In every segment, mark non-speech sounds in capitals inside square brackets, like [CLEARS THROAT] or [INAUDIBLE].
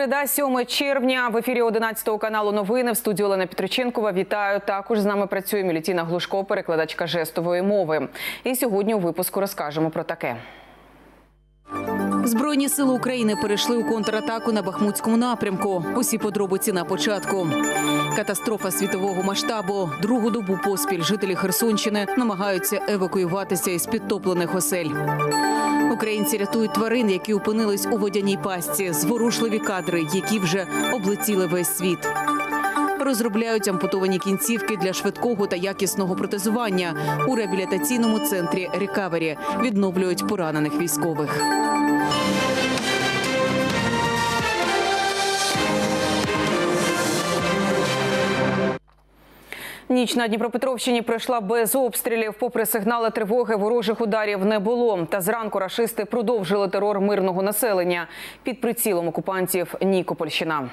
Середа, 7 червня в ефірі 11 каналу новини в студії Олена Петриченкова. Вітаю. Також з нами працює Мілітіна Глушко, перекладачка жестової мови. І сьогодні у випуску розкажемо про таке. Збройні сили України перейшли у контратаку на Бахмутському напрямку. Усі подробиці на початку. Катастрофа світового масштабу. Другу добу поспіль жителі Херсонщини намагаються евакуюватися із підтоплених осель. Українці рятують тварин, які опинились у водяній пастці. Зворушливі кадри, які вже облетіли весь світ. Розробляють ампутовані кінцівки для швидкого та якісного протезування у реабілітаційному центрі Рекавері. Відновлюють поранених військових. Ніч на Дніпропетровщині пройшла без обстрілів. Попри сигнали тривоги, ворожих ударів не було. Та зранку рашисти продовжили терор мирного населення під прицілом окупантів Нікопольщина.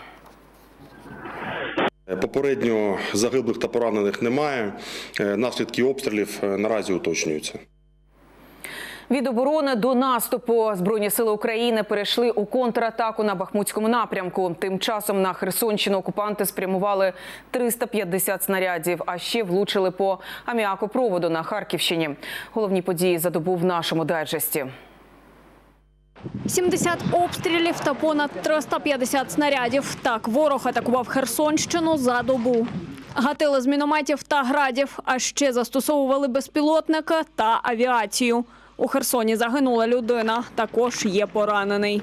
Попередньо загиблих та поранених немає. Е, Наслідки обстрілів е, наразі уточнюються. Від оборони до наступу збройні сили України перейшли у контратаку на Бахмутському напрямку. Тим часом на Херсонщину окупанти спрямували 350 снарядів, а ще влучили по аміакопроводу на Харківщині. Головні події за добу в нашому дайджесті. 70 обстрілів та понад 350 снарядів. Так ворог атакував Херсонщину за добу. Гатили з мінометів та градів, а ще застосовували безпілотники та авіацію. У Херсоні загинула людина, також є поранений.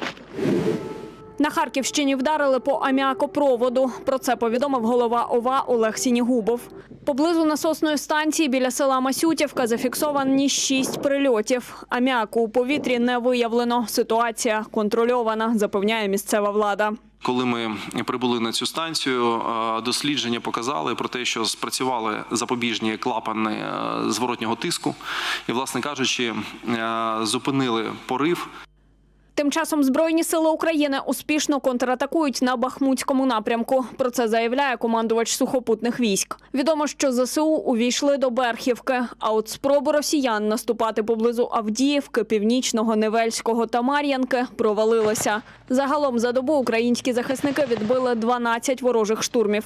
На Харківщині вдарили по аміакопроводу. Про це повідомив голова ОВА Олег Сінігубов. Поблизу насосної станції біля села Масютівка зафіксовані шість прильотів. Аміаку у повітрі не виявлено. Ситуація контрольована, запевняє місцева влада. Коли ми прибули на цю станцію, е, дослідження показали про те, що спрацювали запобіжні клапани е, зворотнього тиску, і, власне кажучи, е, зупинили порив Тим часом Збройні сили України успішно контратакують на Бахмутському напрямку. Про це заявляє командувач сухопутних військ. Відомо, що ЗСУ увійшли до Берхівки. А от спроби росіян наступати поблизу Авдіївки, Північного, Невельського та Мар'янки провалилися. Загалом за добу українські захисники відбили 12 ворожих штурмів.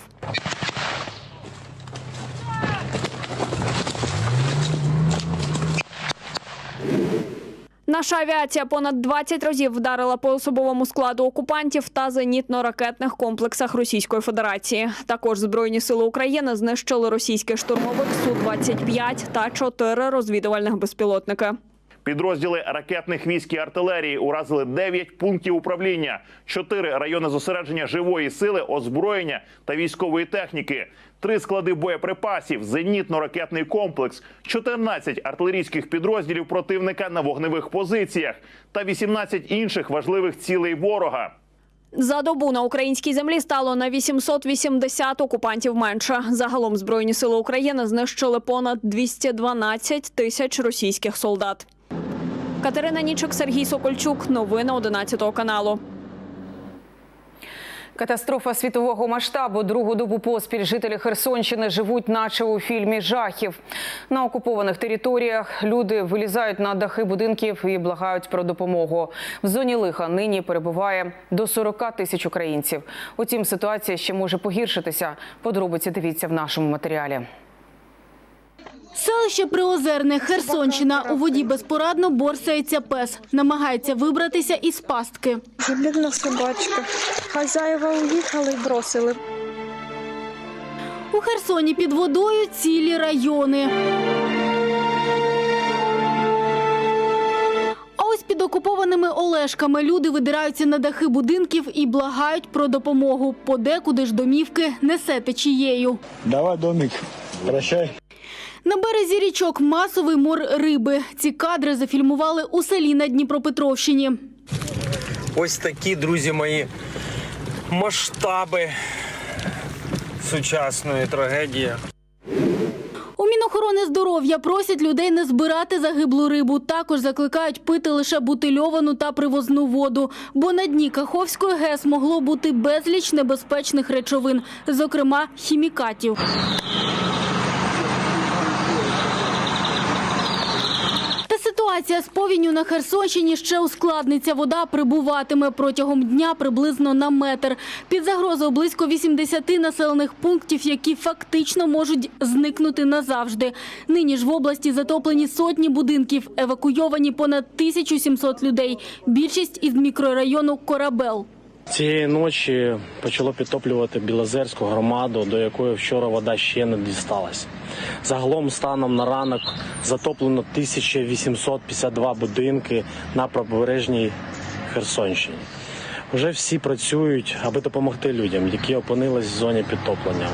Наша авіація понад 20 разів вдарила по особовому складу окупантів та зенітно-ракетних комплексах Російської Федерації. Також Збройні сили України знищили російський штурмовик Су-25 та чотири розвідувальних безпілотники. Підрозділи ракетних військ і артилерії уразили 9 пунктів управління, 4 райони зосередження живої сили, озброєння та військової техніки, 3 склади боєприпасів, зенітно-ракетний комплекс, 14 артилерійських підрозділів противника на вогневих позиціях та 18 інших важливих цілей ворога. За добу на українській землі стало на 880 окупантів менше. Загалом Збройні сили України знищили понад 212 тисяч російських солдат. Катерина Нічик, Сергій Сокольчук. Новини 11 каналу. Катастрофа світового масштабу. Другу добу поспіль жителі Херсонщини живуть, наче у фільмі жахів. На окупованих територіях люди вилізають на дахи будинків і благають про допомогу. В зоні лиха нині перебуває до 40 тисяч українців. Утім, ситуація ще може погіршитися. Подробиці дивіться в нашому матеріалі. Селище Приозерне, Херсонщина. У воді безпорадно борсається пес. Намагається вибратися із пастки. Бідна собачка. Хазяїва уїхали і бросили. У Херсоні під водою цілі райони. А ось під окупованими Олешками люди видираються на дахи будинків і благають про допомогу. Подекуди ж домівки несе течією. Давай, домик, прощай. На березі річок масовий мор риби. Ці кадри зафільмували у селі на Дніпропетровщині. Ось такі, друзі мої, масштаби сучасної трагедії. У Мінохорони здоров'я просять людей не збирати загиблу рибу. Також закликають пити лише бутильовану та привозну воду. Бо на дні Каховської ГЕС могло бути безліч небезпечних речовин, зокрема хімікатів. Та ситуація з повінню на Херсонщині ще ускладниться. Вода прибуватиме протягом дня приблизно на метр. Під загрозою близько 80 населених пунктів, які фактично можуть зникнути назавжди. Нині ж в області затоплені сотні будинків, евакуйовані понад 1700 людей. Більшість із мікрорайону Корабел. Цієї ночі почало підтоплювати Білозерську громаду, до якої вчора вода ще не дісталась. Загалом станом на ранок затоплено 1852 будинки на пробережній Херсонщині. Вже всі працюють, аби допомогти людям, які опинились в зоні підтоплення.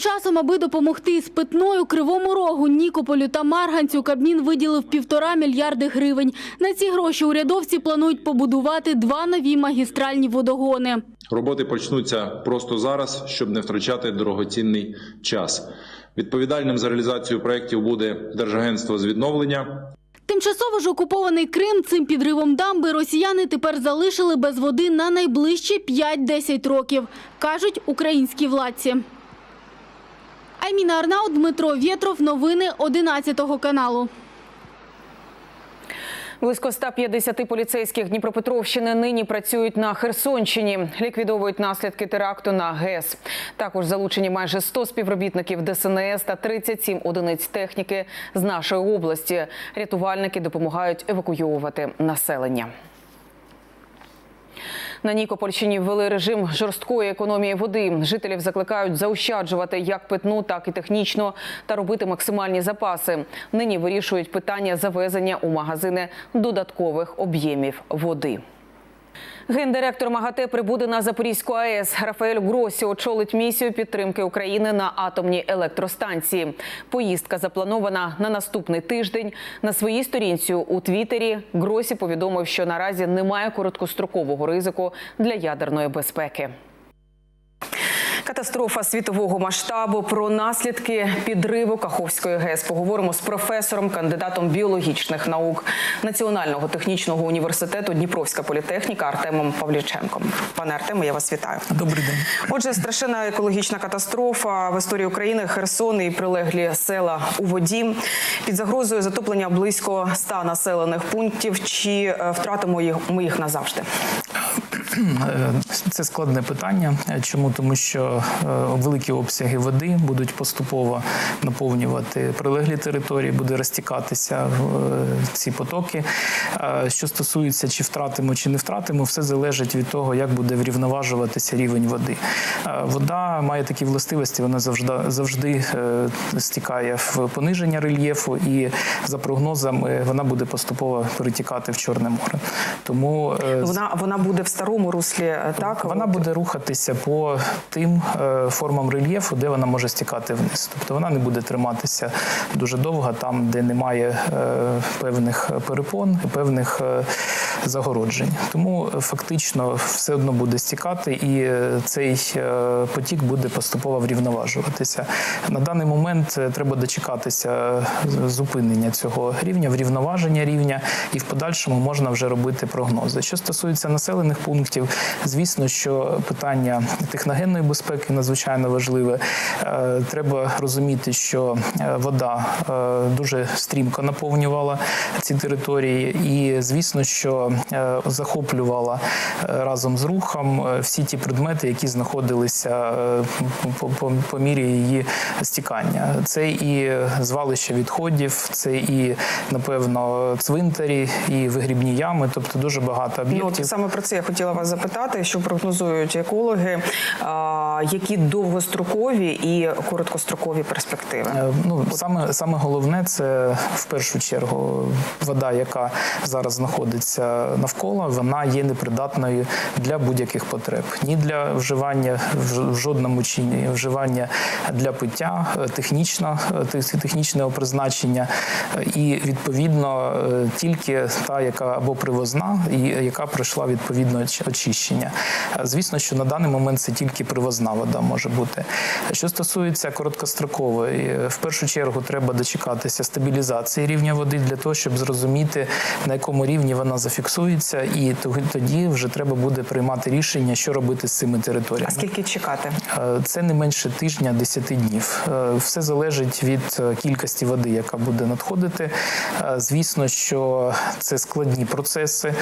Часом, аби допомогти з питною Кривому Рогу, Нікополю та Марганцю, Кабмін виділив півтора мільярди гривень. На ці гроші урядовці планують побудувати два нові магістральні водогони. Роботи почнуться просто зараз, щоб не втрачати дорогоцінний час. Відповідальним за реалізацію проєктів буде Держагентство з відновлення. Тимчасово ж окупований Крим цим підривом дамби росіяни тепер залишили без води на найближчі 5-10 років, кажуть українські владці. Айміна Арнаут, Дмитро Вєтров. Новини 11 каналу. Близько 150 поліцейських Дніпропетровщини нині працюють на Херсонщині, ліквідовують наслідки теракту на ГЕС. Також залучені майже 100 співробітників ДСНС та 37 одиниць техніки з нашої області. Рятувальники допомагають евакуйовувати населення. На Нікопольщині ввели режим жорсткої економії води. Жителів закликають заощаджувати як питну, так і технічно та робити максимальні запаси. Нині вирішують питання завезення у магазини додаткових об'ємів води. Гендиректор МАГАТЕ прибуде на Запорізьку АЕС. Рафаель Гросі очолить місію підтримки України на атомній електростанції. Поїздка запланована на наступний тиждень. На своїй сторінці у Твіттері Гросі повідомив, що наразі немає короткострокового ризику для ядерної безпеки. Катастрофа світового масштабу про наслідки підриву Каховської ГЕС. Поговоримо з професором, кандидатом біологічних наук Національного технічного університету Дніпровська політехніка Артемом Павліченком. Пане Артеме, я вас вітаю. Добрий день. Отже, страшенна екологічна катастрофа в історії України, Херсон і прилеглі села у воді. Під загрозою затоплення близько 100 населених пунктів. Чи е, втратимо їх ми їх назавжди? Це складне питання. Чому? Тому що е, великі обсяги води будуть поступово наповнювати прилеглі території, буде розтікатися е, ці потоки. Е, Що стосується, чи втратимо, чи не втратимо, все залежить від того, як буде врівноважуватися рівень води. Вода має такі властивості, вона завжди завжди стікає в пониження рельєфу, і за прогнозами вона буде поступово перетікати в Чорне море. Тому Вона вона буде в старому руслі, е, так вона буде рухатися по тим е, формам рельєфу, де вона може стікати вниз. Тобто вона не буде триматися дуже довго там, де немає е, певних перепон, певних загороджень. Тому е, фактично все одно буде стікати, і е, цей е, потік буде поступово врівноважуватися. На даний момент треба дочекатися зупинення цього рівня, врівноваження рівня, і в подальшому можна вже робити прогнози. Що стосується населених пунктів, звісно, що питання техногенної безпеки надзвичайно важливе. Треба розуміти, що вода дуже стрімко наповнювала ці території, і звісно, що захоплювала е, разом з рухом е, всі ті предмети, які знаходилися е, по, по, по мірі її стікання. Це і звалище відходів, це і напевно цвинтарі, і вигрібні ями, тобто дуже багато Ну, об'єктів. от саме про це я хотіла вас запитати, що прогнозують екологи, які довгострокові і короткострокові перспективи. Е, Ну саме саме головне це в першу чергу вода, яка зараз знаходиться навколо, вона є непридатною для будь-яких потреб, ні для вживання в жодному чині, вживання для пиття, е, технічно е, технічного призначення, і відповідно е, тільки та, яка або привозна, і яка пройшла відповідно очищення. Звісно, що на даний момент це тільки привозна вода може бути. Що стосується короткострокової, в першу чергу треба дочекатися стабілізації рівня води для того, щоб зрозуміти на якому рівні вона зафіксується. Зафіксується, і то- тоді вже треба буде приймати рішення, що робити з цими територіями. А скільки чекати? Е, Це не менше тижня, 10 днів. Е, Все залежить від е, кількості води, яка буде надходити. Звісно, що це складні процеси.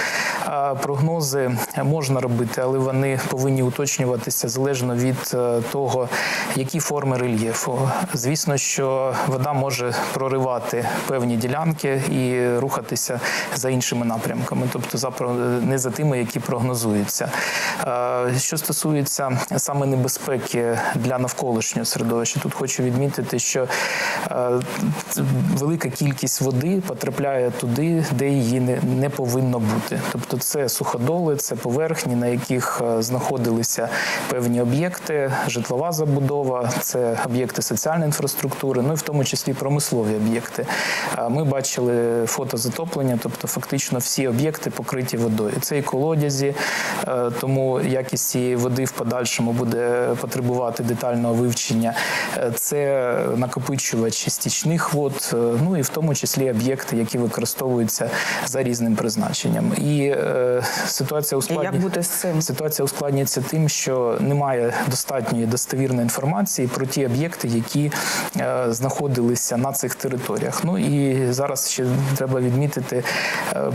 Прогнози можна робити, але вони повинні уточнюватися залежно від того, які форми рельєфу. Звісно, що вода може проривати певні ділянки і рухатися за іншими напрямками, тобто за не за тими, які прогнозуються. Е, Що стосується саме небезпеки для навколишнього середовища, тут хочу відмітити, що е, велика кількість води потрапляє туди, де її не, повинно бути. Тобто це суходоли, це поверхні, на яких е, знаходилися певні об'єкти, житлова забудова, це об'єкти соціальної інфраструктури, ну і в тому числі промислові об'єкти. Ми бачили фото затоплення, тобто фактично всі об'єкти покриті водою. Це і колодязі, е, тому якість цієї води в подальшому буде потребувати детального вивчення. Е, Це накопичувачі стічних вод, е, ну і в тому числі об'єкти, які використовуються за різним призначенням. І ситуація І ускладнює. як бути з цим? Ситуація ускладнюється тим, що немає достатньої достовірної інформації про ті об'єкти, які знаходилися на цих територіях. Ну і зараз ще треба відмітити,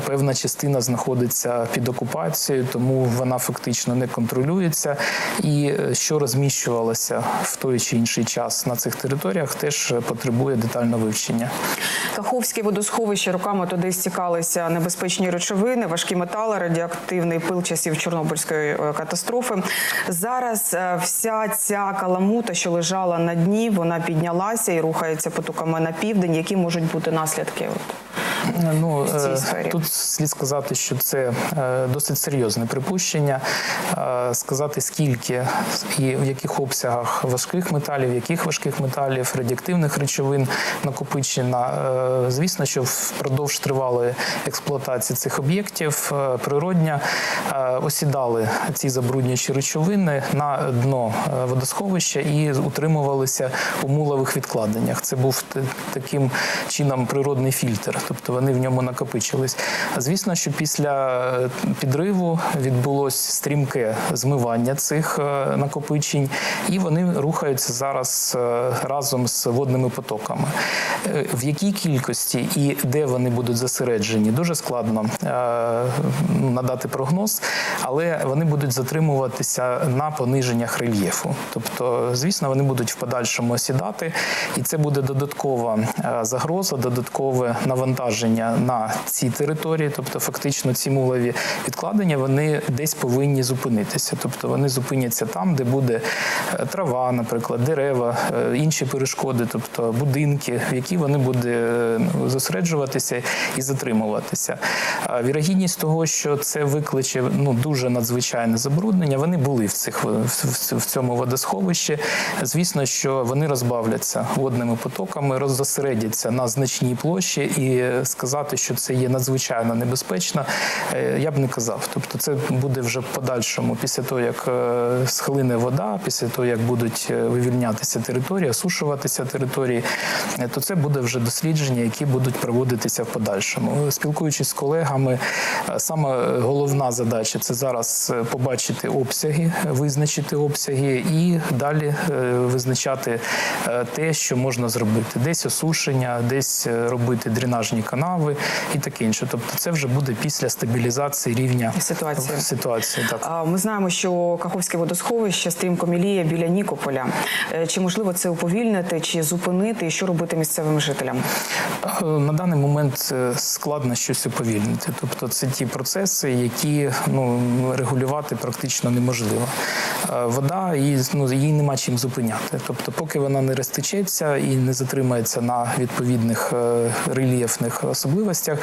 певна частина знаходиться під окупацією, тому вона фактично не контролюється. І е, що розміщувалося в той чи інший час на цих територіях, теж потребує детального вивчення. Каховське водосховище роками туди стікалися небезпечні речовини, важкі метали, радіоактивний пил часів Чорнобильської е, катастрофи. Зараз е, вся ця каламута, що лежала на дні, вона піднялася і рухається потоками на південь. Які можуть бути наслідки? [CLEARS THROAT] Ну е, тут слід сказати, що це е, досить серйозне припущення. Е, Сказати скільки і в яких обсягах важких металів, яких важких металів, радіоактивних речовин накопичено. Е, Звісно, що впродовж тривалої експлуатації цих об'єктів природня осідали ці забруднюючі речовини на дно водосховища і утримувалися у мулових відкладеннях. Це був таким чином природний фільтр, тобто вони в ньому накопичились. Звісно, що після е, підриву відбулось стрімке змивання цих е, накопичень, і вони рухаються зараз е, разом з водними потоками. В якій кількості і де вони будуть зосереджені, дуже складно надати прогноз, але вони будуть затримуватися на пониженнях рельєфу. Тобто, звісно, вони будуть в подальшому осідати, і це буде додаткова загроза, додаткове навантаження на ці території. Тобто, фактично, ці мулові відкладення вони десь повинні зупинитися. Тобто вони зупиняться там, де буде е, трава, наприклад, дерева, е, інші перешкоди, тобто будинки, в які вони будуть е, зосереджуватися і затримуватися. Вірогідність того, що це викличе ну дуже надзвичайне забруднення, вони були в цих в цьому водосховищі. Звісно, що вони розбавляться водними потоками, роззосередяться на значній площі, і сказати, що це є надзвичайно небезпечно, е, я б не казав. Тобто, це буде вже в подальшому, після того як е, схлине вода, після того як будуть е, вивільнятися території, осушуватися території, то це буде вже дослідження, які будуть проводитися в подальшому. Спілкуючись з колегами, саме головна задача це зараз побачити обсяги, визначити обсяги і далі визначати те, що можна зробити. Десь осушення, десь робити дренажні канави і таке інше. Тобто, це вже буде після стабілізації рівня Ситуації. ситуації. Так. Ми знаємо, що Каховське водосховище стрімко міліє біля Нікополя. Е, Чи можливо це уповільнити, чи зупинити, і що робити місцевим жителям? Е, На даний момент е, складно щось уповільнити. Тобто це ті процеси, які ну, регулювати практично неможливо. Вода її, ну, її нема чим зупиняти. Тобто, поки вона не розтечеться і не затримається на відповідних рельєфних особливостях,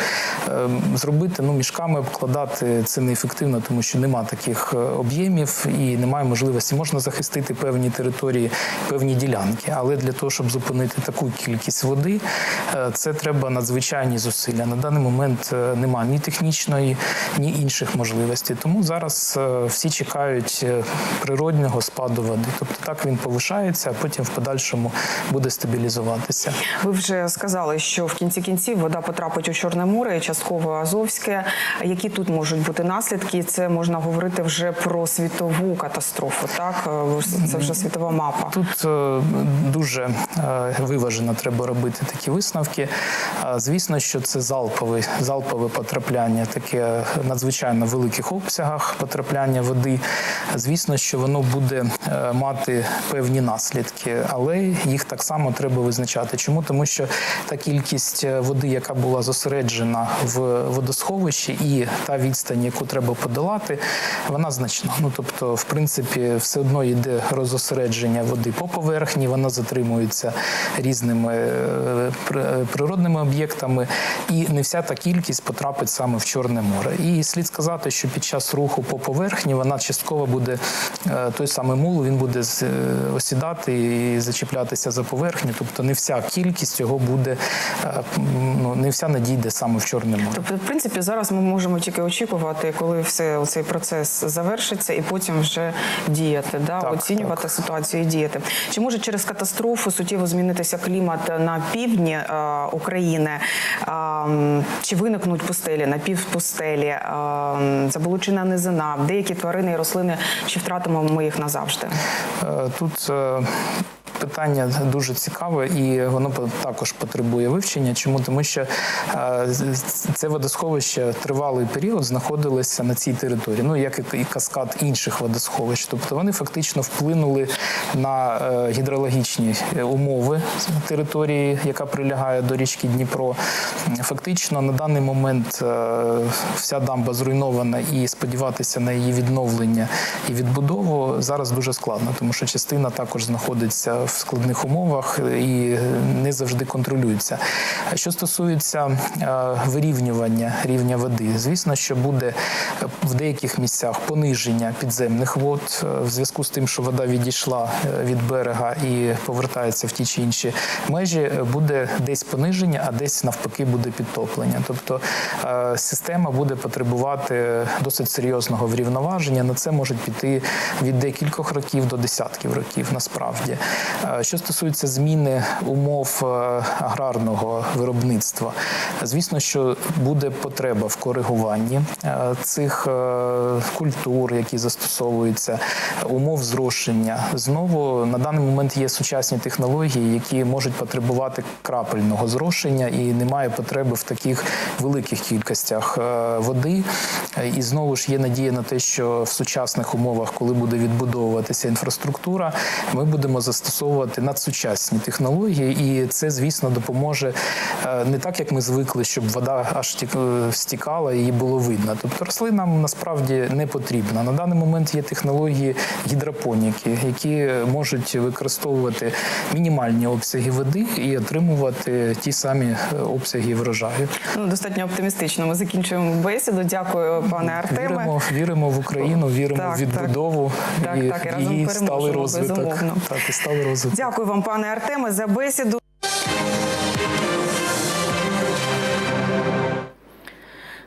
е, зробити ну, мішками обкладати це неефективно, тому що нема таких е, об'ємів і немає можливості. Можна захистити певні території, певні ділянки, але для того, щоб зупинити таку кількість води, е, це треба надзвичайні зусилля. На даний момент е, немає ні технічної, ні інших можливостей. Тому зараз всі чекають природнього спаду води. Тобто так він повишається, а потім в подальшому буде стабілізуватися. Ви вже сказали, що в кінці кінців вода потрапить у Чорне море, частково Азовське. Які тут можуть бути наслідки? Це можна говорити вже про світову катастрофу. Так Е, це вже світова мапа. Тут е, дуже е, виважено треба робити такі висновки. Звісно, що це залпове, залпове потрапляння, таке надзвичайно великих обсягах потрапляння води. Звісно, що воно буде е, мати певні наслідки, але їх так само треба визначати. Чому? Тому що та кількість е, води, яка була зосереджена в водосховищі, і та відстань, яку треба подолати, вона значна. Ну тобто, в принципі, все одно йде розосередження води по поверхні, вона затримується різними е, природними об'єктами, і не вся та кількість потрапить саме в Чорне море. І слід сказати, що під час руху по поверхні вона частково буде е, той самий мул, він буде е, осідати і зачіплятися за поверхню. Тобто не вся кількість цього буде, е, ну не вся надійде саме в Чорне море. Тобто, в принципі, зараз ми можемо тільки очікувати, коли все цей процес завершиться, і потім вже діяти, да Так, оцінювати ситуацію і діяти. Чи може через катастрофу суттєво змінитися клімат на півдні е, України? А, чи виникнуть пустелі, напівпустелі, м, заболочена низина, деякі тварини і рослини, чи втратимо ми їх назавжди? Е, Тут е, питання дуже цікаве, і воно також потребує вивчення. Чому? Тому що е, це водосховище тривалий період знаходилося на цій території, ну як і каскад інших водосховищ. Тобто вони фактично вплинули на е, гідрологічні е, умови території, яка прилягає до річки Дніпро. Фактично на даний момент вся дамба зруйнована, і сподіватися на її відновлення і відбудову зараз дуже складно, тому що частина також знаходиться в складних умовах і не завжди контролюється. А Що стосується е, вирівнювання рівня води, звісно, що буде е, в деяких місцях пониження підземних вод е, в зв'язку з тим, що вода відійшла від берега і повертається в ті чи інші межі, буде десь пониження, а десь навпаки буде підтоплення. Тобто система буде потребувати досить серйозного врівноваження. На це можуть піти від декількох років до десятків років. Насправді, що стосується зміни умов е, аграрного виробництва, звісно, що буде потреба в коригуванні е, цих е, культур, які застосовуються, умов зрошення. Знову на даний момент є сучасні технології, які можуть потребувати крапельного зрошення, і немає потреби в таких великих кількостях е, води. Е, І знову ж є надія на те, що в сучасних умовах, коли буде відбудовуватися інфраструктура, ми будемо застосовувати надсучасні технології, і це, звісно, допоможе е, не так, як ми звикли, щоб вода аж е, стікала і її було видно. Тобто рослинам насправді не потрібно. На даний момент є технології гідропоніки, які можуть використовувати мінімальні обсяги води і отримувати ті самі е, обсяги врожаю. Ну достатньо оптимістично. Ми закінчуємо бесіду. Дякую, пане Артеме. Віримо, віримо в Україну, віримо Так, в відбудову так. і, Так, так, і разом сталий розвиток. Так, і сталий розвиток. Дякую вам, пане Артеме, за бесіду.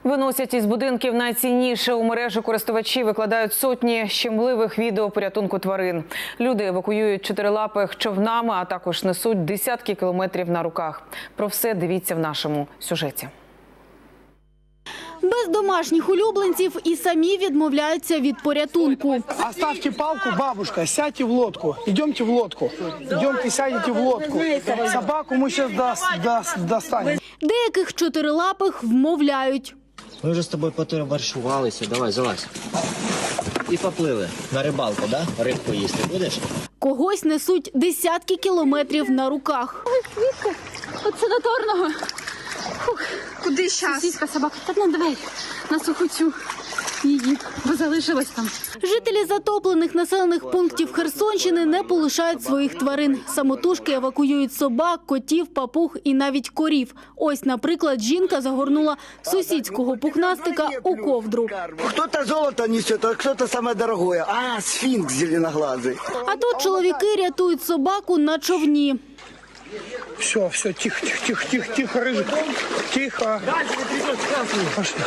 Виносять із будинків найцінніше у мережу користувачі викладають сотні щемливих відео порятунку тварин. Люди евакуюють чотирилапих човнами, а також несуть десятки кілометрів на руках. Про все дивіться в нашому сюжеті. Без домашніх улюбленців і самі відмовляються від порятунку. Оставьте палку, бабушка, сядьте в лодку. Идемте в лодку. Идемте, сядете в лодку. Собаку мы сейчас достанем. Деяких чотирилапих вмовляють. Ми вже з тобою потоваришувалися, давай, залазь. І поплили. На рибалку, да? Рибку їсти будеш? Когось несуть десятки кілометрів на руках. От санаторного. Куди зараз? Сусідка собака. Та ну давай на суху цю її, бо залишилась там. Жителі затоплених населених пунктів Херсонщини не полишають своїх тварин. Самотужки евакуюють собак, котів, папуг і навіть корів. Ось, наприклад, жінка загорнула сусідського пухнастика у ковдру. Кто-то золото несет, а кто-то самое дорогое. А, сфинкс зеленоглазый. А тут чоловіки рятують собаку на човні. Все, все, тихо, тихо, тихо, тихо, тихо, рыжий. Тихо. Пошли.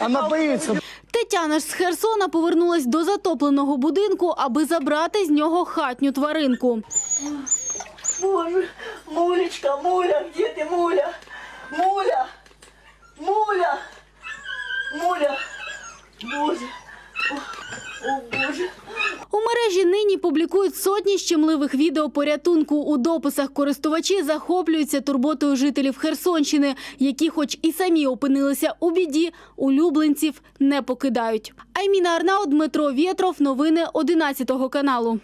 Она боится. Тетяна ж з Херсона повернулась до затопленого будинку, аби забрати з нього хатню тваринку. Боже, Мулечка, Муля, где ты, Муля? Муля, Муля, Муля, Боже. У мережі нині публікують сотні щемливих відео порятунку. У дописах користувачі захоплюються турботою жителів Херсонщини, які, хоч і самі опинилися у біді, улюбленців не покидають. Айміна Арнаут, Дмитро Вєтров. Новини 11 каналу.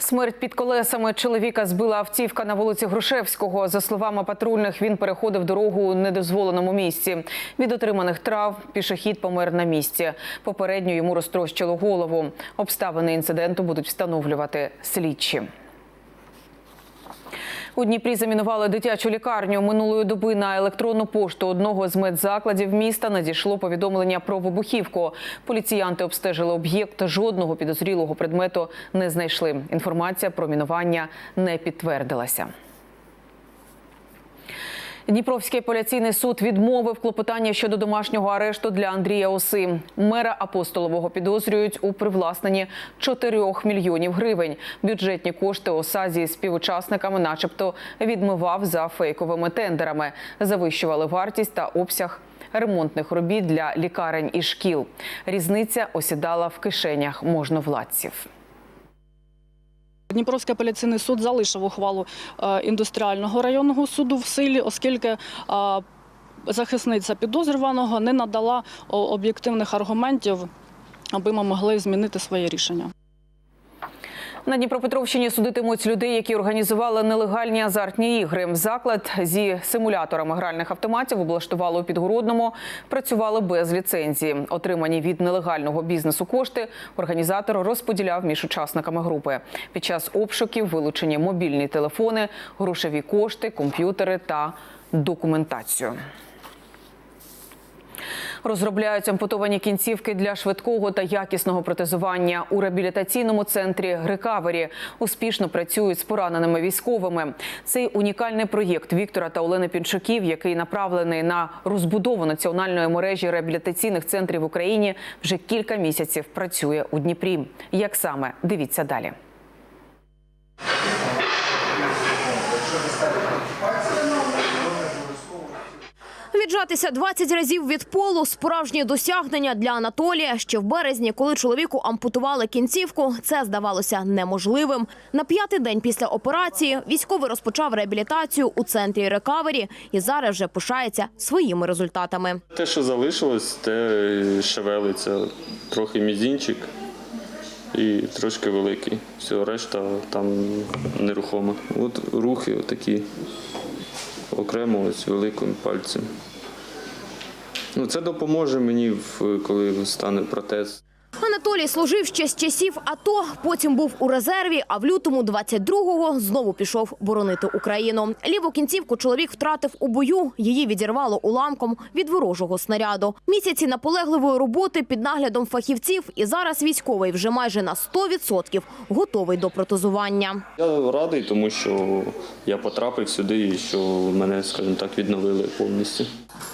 Смерть під колесами чоловіка збила автівка на вулиці Грушевського. За словами патрульних, він переходив дорогу у недозволеному місці. Від отриманих трав пішохід помер на місці. Попередньо йому розтрощило голову. Обставини інциденту будуть встановлювати слідчі. У Дніпрі замінували дитячу лікарню. Минулої доби на електронну пошту одного з медзакладів міста надійшло повідомлення про вибухівку. Поліціянти обстежили об'єкт. Жодного підозрілого предмету не знайшли. Інформація про мінування не підтвердилася. Дніпровський апеляційний суд відмовив клопотання щодо домашнього арешту для Андрія Оси. Мера апостолового підозрюють у привласненні 4 мільйонів гривень. Бюджетні кошти Оса зі співучасниками, начебто, відмивав за фейковими тендерами, завищували вартість та обсяг ремонтних робіт для лікарень і шкіл. Різниця осідала в кишенях можновладців. Дніпровський апеляційний суд залишив ухвалу е, індустріального районного суду в силі, оскільки захисниця підозрюваного не надала об'єктивних аргументів, аби ми могли змінити своє рішення. На Дніпропетровщині судитимуть людей, які організували нелегальні азартні ігри. Заклад зі симуляторами гральних автоматів облаштували у Підгородному. Працювали без ліцензії. Отримані від нелегального бізнесу кошти організатор розподіляв між учасниками групи. Під час обшуків вилучені мобільні телефони, грошові кошти, комп'ютери та документацію. Розробляють ампутовані кінцівки для швидкого та якісного протезування у реабілітаційному центрі Рекавері. Успішно працюють з пораненими військовими. Цей унікальний проєкт Віктора та Олени Пінчуків, який направлений на розбудову національної мережі реабілітаційних центрів в Україні, вже кілька місяців працює у Дніпрі. Як саме дивіться далі. Віджатися 20 разів від полу – справжнє досягнення для Анатолія. Ще в березні, коли чоловіку ампутували кінцівку, це здавалося неможливим. На п'ятий день після операції військовий розпочав реабілітацію у центрі рекавері і зараз вже пишається своїми результатами. Те, що залишилось, те шевелиться. Трохи мізінчик і трошки великий. Все, решта там нерухома. От рухи отакі окремо ось великим пальцем. Ну, це допоможе мені, в- коли стане протез. Анатолій служив ще з часів АТО, потім був у резерві, а в лютому 22-го знову пішов боронити Україну. Ліву кінцівку чоловік втратив у бою, її відірвало уламком від ворожого снаряду. Місяці наполегливої роботи під наглядом фахівців і зараз військовий вже майже на 100% готовий до протезування. Я радий, тому що я потрапив сюди і що мене, скажімо так, відновили повністю.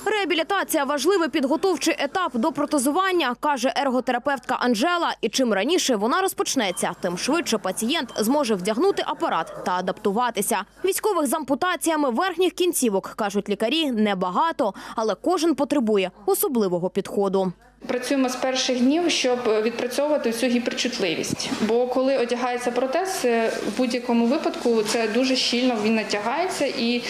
Реабілітація – важливий підготовчий етап до протезування, каже ерготерапевтка Анжела. І чим раніше вона розпочнеться, тим швидше пацієнт зможе вдягнути апарат та адаптуватися. Військових з ампутаціями верхніх кінцівок, кажуть лікарі, небагато, але кожен потребує особливого підходу. Працюємо з перших днів, щоб відпрацьовувати всю гіперчутливість. Бо коли одягається протез, е, в будь-якому випадку це дуже щільно він натягається і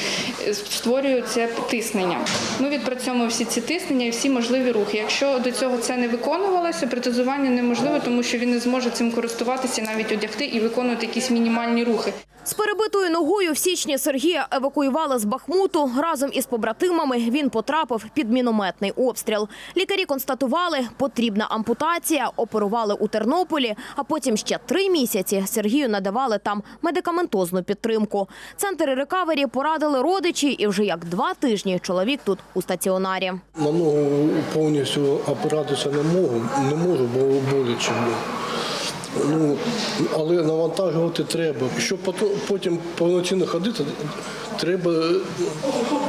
е, створює це тиснення. Ми відпрацьовуємо всі ці тиснення і всі можливі рухи. Якщо до цього це не виконувалося, протезування неможливо, тому що він не зможе цим користуватися, навіть одягти і виконувати якісь мінімальні рухи. З перебитою ногою в січні Сергія евакуювали з Бахмуту. Разом із побратимами він потрапив під мінометний обстріл. Лікарі констатували, потрібна ампутація, оперували у Тернополі, а потім ще три місяці Сергію надавали там медикаментозну підтримку. Центр рекавері порадили родичі, і вже як два тижні чоловік тут у стаціонарі. На ногу повністю опиратися не можу, не можу, бо боляче. було. Ну, але навантажувати треба. Щоб потім повноцінно ходити, треба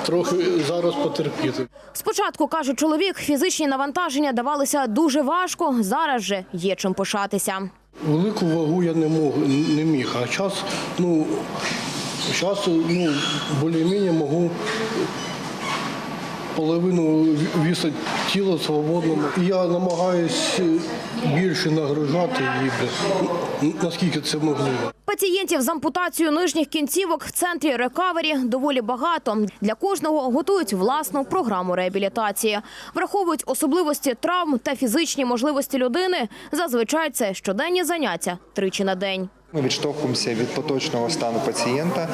трохи зараз потерпіти. Спочатку, каже чоловік, фізичні навантаження давалися дуже важко. Зараз же є чим пишатися. Велику вагу я не мог, не міг, а час, ну, зараз, ну, більш-менш можу половину віса тіла свободному. І Я намагаюся більше нагружати її, наскільки це можливо. Пацієнтів з ампутацією нижніх кінцівок в центрі рекавері доволі багато. Для кожного готують власну програму реабілітації. Враховують особливості травм та фізичні можливості людини. Зазвичай це щоденні заняття тричі на день. Ми відштовхуємося від поточного стану пацієнта.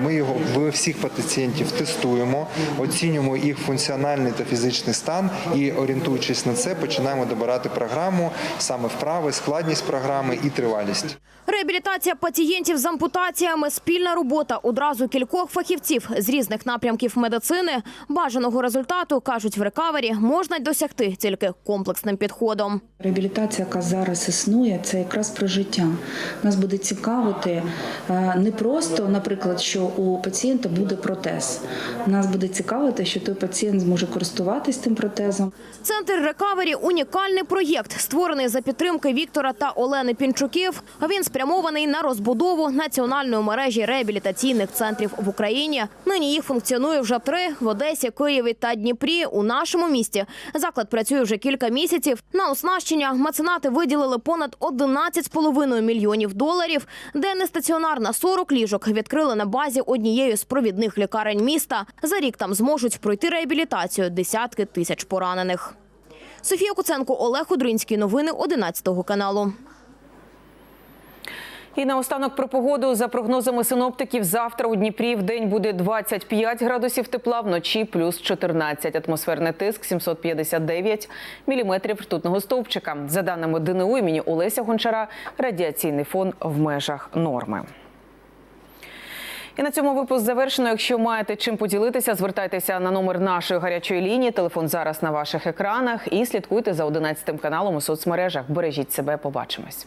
Ми його в всіх пацієнтів тестуємо, оцінюємо їх функціональний та фізичний стан і, орієнтуючись на це, починаємо добирати програму, саме вправи, складність програми і тривалість. Реабілітація пацієнтів з ампутаціями спільна робота одразу кількох фахівців з різних напрямків медицини. Бажаного результату кажуть в рекавері можна досягти тільки комплексним підходом. Реабілітація, яка зараз існує, це якраз про життя. Нас буде цікавити е, не просто, наприклад, що у пацієнта буде протез. Нас буде цікавити, що той пацієнт зможе користуватись тим протезом. Центр рекавері унікальний проєкт, створений за підтримки Віктора та Олени Пінчуків. Він спрямований на розбудову національної мережі реабілітаційних центрів в Україні. Нині їх функціонує вже три в Одесі, Києві та Дніпрі. У нашому місті заклад працює вже кілька місяців. На оснащення меценати виділили понад 11,5 мільйонів доларів. Денний стаціонар на 40 ліжок відкрили на базі однієї з провідних лікарень міста. За рік там зможуть пройти реабілітацію десятки тисяч поранених. Софія Куценко, Олег Удринський. Новини 11 каналу. І наостанок про погоду. За прогнозами синоптиків, завтра у Дніпрі в день буде 25 градусів тепла, вночі плюс 14. Атмосферний тиск 759 міліметрів ртутного стовпчика. За даними ДНУ імені Олеся Гончара, радіаційний фон в межах норми. І на цьому випуск завершено. Якщо маєте чим поділитися, звертайтеся на номер нашої гарячої лінії. Телефон зараз на ваших екранах. І слідкуйте за 11 каналом у соцмережах. Бережіть себе. Побачимось.